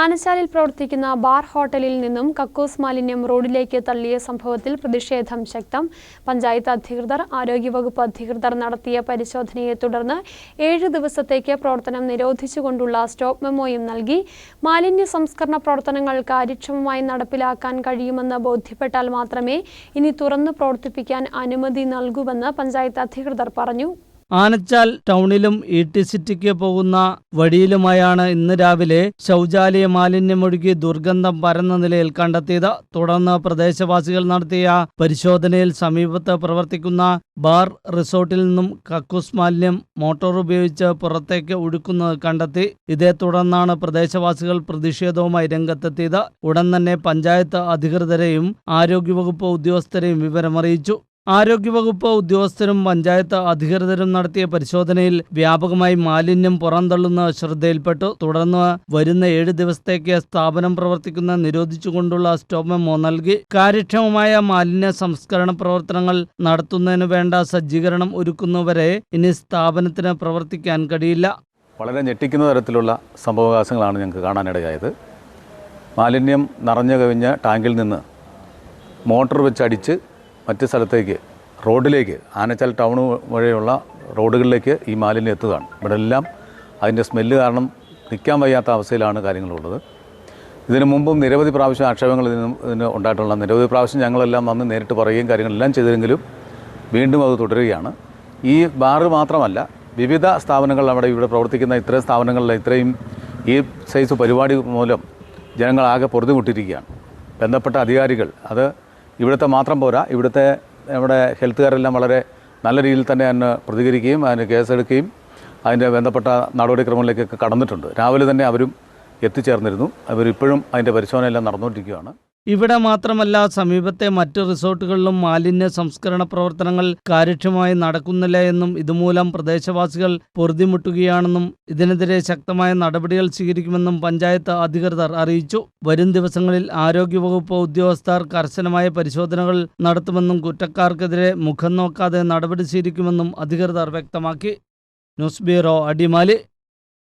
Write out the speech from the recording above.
ആനച്ചാലിൽ പ്രവർത്തിക്കുന്ന ബാർ ഹോട്ടലിൽ നിന്നും കക്കൂസ് മാലിന്യം റോഡിലേക്ക് തള്ളിയ സംഭവത്തിൽ പ്രതിഷേധം ശക്തം. പഞ്ചായത്ത് അധികൃതർ ആരോഗ്യവകുപ്പ് അധികൃതർ നടത്തിയ പരിശോധനയെ തുടർന്ന് ഏഴ് ദിവസത്തേക്ക് പ്രവർത്തനം നിരോധിച്ചുകൊണ്ടുള്ള സ്റ്റോപ്പ് മെമ്മോയും നൽകി. മാലിന്യ സംസ്കരണ പ്രവർത്തനങ്ങൾ കാര്യക്ഷമമായി നടപ്പിലാക്കാൻ കഴിയുമെന്ന് ബോധ്യപ്പെട്ടാൽ മാത്രമേ ഇനി തുറന്നു പ്രവർത്തിപ്പിക്കാൻ അനുമതി നൽകൂവെന്ന് പഞ്ചായത്ത് അധികൃതർ പറഞ്ഞു. ആനച്ചാൽ ടൗണിലും ഇ ടി സിറ്റിക്ക് പോകുന്ന വഴിയിലുമായാണ് ഇന്ന് രാവിലെ ശൗചാലയ മാലിന്യമൊഴുകി ദുർഗന്ധം പരന്ന നിലയിൽ കണ്ടെത്തിയത്. തുടർന്ന് പ്രദേശവാസികൾ നടത്തിയ പരിശോധനയിൽ സമീപത്ത് പ്രവർത്തിക്കുന്ന ബാർ റിസോർട്ടിൽ നിന്നും കക്കൂസ് മാലിന്യം മോട്ടോർ ഉപയോഗിച്ച് പുറത്തേക്ക് ഒഴുക്കുന്നത് കണ്ടെത്തി. ഇതേ തുടർന്നാണ് പ്രദേശവാസികൾ പ്രതിഷേധവുമായി രംഗത്തെത്തിയത്. ഉടൻ തന്നെ പഞ്ചായത്ത് അധികൃതരെയും ആരോഗ്യവകുപ്പ് ഉദ്യോഗസ്ഥരെയും വിവരമറിയിച്ചു. ആരോഗ്യവകുപ്പ് ഉദ്യോഗസ്ഥരും പഞ്ചായത്ത് അധികൃതരും നടത്തിയ പരിശോധനയിൽ വ്യാപകമായി മാലിന്യം പുറന്തള്ളുന്ന ശ്രദ്ധയിൽപ്പെട്ടു. തുടർന്ന് വരുന്ന ഏഴ് ദിവസത്തേക്ക് സ്ഥാപനം പ്രവർത്തിക്കുന്ന നിരോധിച്ചുകൊണ്ടുള്ള സ്റ്റോപ്പ് മെമ്മോ നൽകി. കാര്യക്ഷമമായ മാലിന്യ സംസ്കരണ പ്രവർത്തനങ്ങൾ നടത്തുന്നതിന് വേണ്ട സജ്ജീകരണം ഒരുക്കുന്നവരെ ഇനി സ്ഥാപനത്തിന് പ്രവർത്തിക്കാൻ കഴിയില്ല. വളരെ ഞെട്ടിക്കുന്ന തരത്തിലുള്ള സംഭവവികാസങ്ങളാണ് ഞങ്ങൾക്ക് കാണാനിടയായത്. മാലിന്യം നിറഞ്ഞു കവിഞ്ഞ ടാങ്കിൽ നിന്ന് മോട്ടോർ വെച്ചടിച്ച് മറ്റ് സ്ഥലത്തേക്ക് റോഡിലേക്ക് ആനച്ചാൽ ടൗൺ വഴിയുള്ള റോഡുകളിലേക്ക് ഈ മാലിന്യം എത്തുകയാണ്. ഇവിടെ എല്ലാം അതിന്റെ സ്മെല്ല് കാരണം നിൽക്കാൻ വയ്യാത്ത അവസ്ഥയിലാണ് കാര്യങ്ങളുള്ളത്. ഇതിനു മുമ്പും നിരവധി പ്രാവശ്യം ആക്ഷേപങ്ങൾ ഇതിന് ഉണ്ടായിട്ടുള്ള നിരവധി പ്രാവശ്യം ഞങ്ങളെല്ലാം വന്ന് നേരിട്ട് പറയുകയും കാര്യങ്ങളെല്ലാം ചെയ്തെങ്കിലും വീണ്ടും അത് തുടരുകയാണ്. ഈ ബാറ് മാത്രമല്ല വിവിധ സ്ഥാപനങ്ങൾ അവിടെ ഇവിടെ പ്രവർത്തിക്കുന്ന ഇത്രയും സ്ഥാപനങ്ങളിൽ ഇത്രയും ഈ സൈസ് പരിപാടി മൂലം ജനങ്ങളാകെ പൊറുതിമുട്ടിരിക്കുകയാണ് ബന്ധപ്പെട്ട അധികാരികൾ അത് ഇവിടുത്തെ മാത്രം പോരാ. ഇവിടുത്തെ നമ്മുടെ ഹെൽത്തുകാരെല്ലാം വളരെ നല്ല രീതിയിൽ തന്നെ അതിന് പ്രതികരിക്കുകയും അതിന് കേസെടുക്കുകയും അതിന്റെ ബന്ധപ്പെട്ട നടപടിക്രമങ്ങളിലേക്കൊക്കെ കടന്നിട്ടുണ്ട്. രാവിലെ തന്നെ അവരും എത്തിച്ചേർന്നിരുന്നു. അവരിപ്പോഴും അതിന്റെ പരിശോധനയെല്ലാം നടന്നുകൊണ്ടിരിക്കുകയാണ്. ഇവിടെ മാത്രമല്ല സമീപത്തെ മറ്റ് റിസോർട്ടുകളിലും മാലിന്യ സംസ്കരണ പ്രവർത്തനങ്ങൾ കാര്യക്ഷമമായി നടക്കുന്നില്ല എന്നും ഇതുമൂലം പ്രദേശവാസികൾ പൊറുതിമുട്ടുകയാണെന്നും ഇതിനെതിരെ ശക്തമായ നടപടികൾ സ്വീകരിക്കുമെന്നും പഞ്ചായത്ത് അധികൃതർ അറിയിച്ചു. വരും ദിവസങ്ങളിൽ ആരോഗ്യവകുപ്പ് ഉദ്യോഗസ്ഥർ കർശനമായ പരിശോധനകൾ നടത്തുമെന്നും കുറ്റക്കാർക്കെതിരെ മുഖം നോക്കാതെ നടപടി സ്വീകരിക്കുമെന്നും അധികൃതർ വ്യക്തമാക്കി. News bureau Adimali.